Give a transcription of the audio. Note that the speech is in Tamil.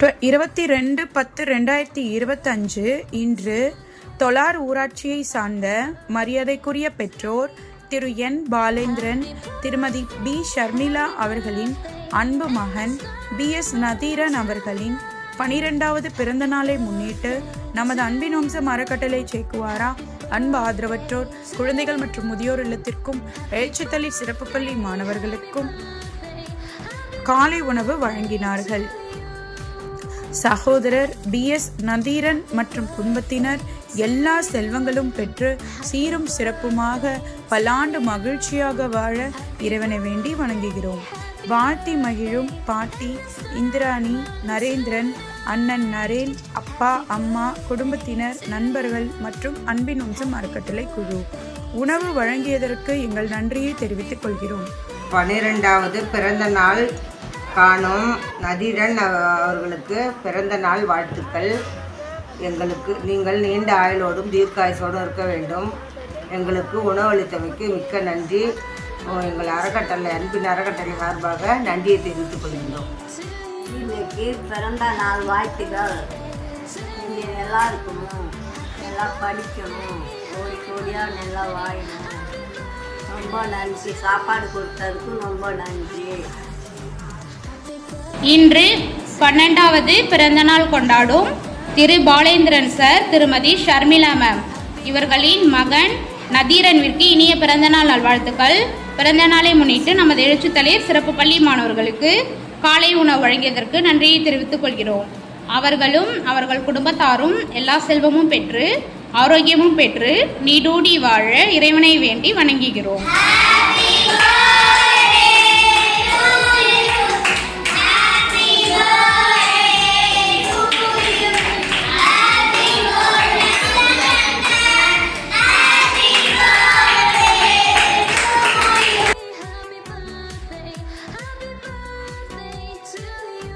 இருபத்தி ரெண்டு பத்து ரெண்டாயிரத்தி இருபத்தஞ்சு இன்று தொலார் ஊராட்சியை சார்ந்த மரியாதைக்குரிய பெற்றோர் திரு என் பாலேந்திரன் திருமதி பி ஷர்மிளா அவர்களின் அன்பு மகன் பி எஸ் நதீரன் அவர்களின் பனிரெண்டாவது பிறந்த நாளை முன்னிட்டு நமது அன்பின் வம்ச அறக்கட்டளை சேக்குவாரா? அன்பு ஆதரவற்றோர் குழந்தைகள் மற்றும் முதியோர் இல்லத்திற்கும் எழுச்சித்தளி சிறப்பு பள்ளி மாணவர்களுக்கும் காலை உணவு வழங்கினார்கள். சகோதரர் பி எஸ் நதீரன் மற்றும் குடும்பத்தினர் எல்லா செல்வங்களும் பெற்று சீரும் சிறப்புமாக பல்லாண்டு மகிழ்ச்சியாக வாழ இறைவனை வேண்டி வணங்குகிறோம். வாழ்த்தி மகிழும் பாட்டி இந்திராணி நரேந்திரன் அண்ணன் நரேன் அப்பா அம்மா குடும்பத்தினர் நண்பர்கள் மற்றும் அன்பின் வம்சம் அறக்கட்டளை குழு. உணவு வழங்கியதற்கு எங்கள் நன்றியை தெரிவித்துக் கொள்கிறோம். பன்னிரெண்டாவது பிறந்த நாள் காணும் நதிரன் அவர்களுக்கு பிறந்த நாள் வாழ்த்துக்கள். எங்களுக்கு நீங்கள் நீண்ட ஆயுளோடும் தீர்க்காயுசோடும் இருக்க வேண்டும். எங்களுக்கு உணவளித்தமைக்கு மிக்க நன்றி. எங்கள் அறக்கட்டளை அன்பின் அறக்கட்டளை சார்பாக நன்றியை தெரிவித்துக் கொள்கின்றோம். இன்னைக்கு பிறந்த நாள் வாழ்த்துகள் நீங்கள் நல்லா இருக்கணும். நல்லா படிக்கணும். கோடி கோடியாக நல்லா வாழணும். ரொம்ப நன்றி. சாப்பாடு கொடுத்ததுக்கு ரொம்ப நன்றி. இன்று பன்னெண்டாவது பிறந்தநாள் கொண்டாடும் திரு பாலேந்திரன் சார் திருமதி ஷர்மிளா மேம் இவர்களின் மகன் நதீரன்விற்கு இனிய பிறந்தநாள் நல்வாழ்த்துக்கள். பிறந்த நாளை முன்னிட்டு நமது எழுச்சித்தலைவர் சிறப்பு பள்ளி மாணவர்களுக்கு காலை உணவு வழங்கியதற்கு நன்றியை தெரிவித்துக் கொள்கிறோம். அவர்களும் அவர்கள் குடும்பத்தாரும் எல்லா செல்வமும் பெற்று ஆரோக்கியமும் பெற்று நீடூடி வாழ இறைவனை வேண்டி வணங்குகிறோம்.